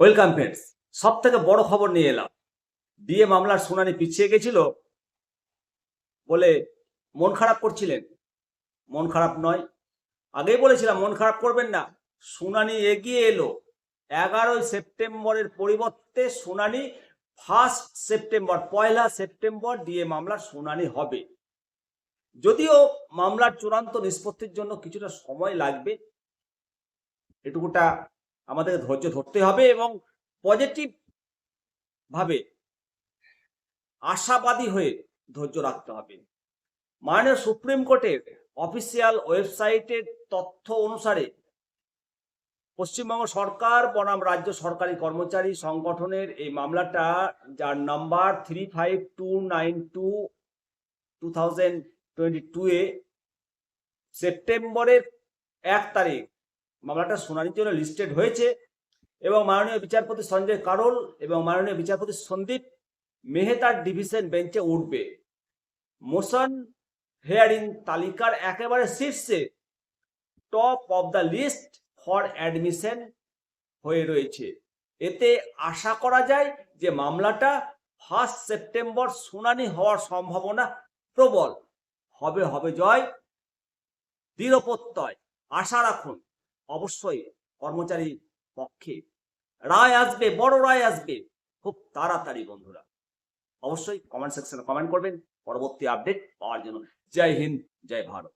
Welcome friends সব থেকে বড় খবর নিয়ে এলাম। ডিএ মামলার শুনানি পিছিয়ে গেছিল বলে মন খারাপ করছিলেন। মন খারাপ নয়। আগেই বলেছিলাম, মন খারাপ করবেন না। শুনানি এগিয়ে এলো। এগারোই সেপ্টেম্বরের পরিবর্তে শুনানি ফার্স্ট সেপ্টেম্বর, পয়লা সেপ্টেম্বর ডিএ মামলার শুনানি হবে। যদিও মামলার চূড়ান্ত নিষ্পত্তির জন্য কিছুটা সময় লাগবে, এটুকুটা আমাদের ধৈর্য ধরতে হবে এবং পজিটিভ ভাবে আশাবাদী হয়ে ধৈর্য রাখতে হবে। মাননীয় সুপ্রিম কোর্টের অফিসিয়াল ওয়েবসাইটের তথ্য অনুসারে পশ্চিমবঙ্গ সরকার, বনাম রাজ্য সরকারি কর্মচারী সংগঠনের এই মামলাটা, যার number three five two nine two two thousand twenty two এ সেপ্টেম্বরের এক তারিখ মামলাটা শুনানির জন্য লিস্টেড হয়েছে এবং মাননীয় বিচারপতি সঞ্জয় কারোল এবং মাননীয় বিচারপতি সন্দীপ মেহতার ডিভিশন বেঞ্চে উঠবে। মোশন হেয়ারিং তালিকার একেবারে শীর্ষে top of the list for admission হয়ে রয়েছে। এতে আশা করা যায় যে মামলাটা ফার্স্ট সেপ্টেম্বর শুনানি হওয়ার সম্ভাবনা প্রবল। হবে হবে জয় দৃঢ় প্রত্যয় আশা রাখুন অবশ্যই কর্মচারী পক্ষে। রায় আসবে, বড় রায় আসবে। খুব তাড়াতাড়ি বন্ধুরা। অবশ্যই কমেন্ট সেকশনে কমেন্ট করবেন। পরবর্তী আপডেট পাওয়ার জন্য। জয় হিন্দ, জয় ভারত।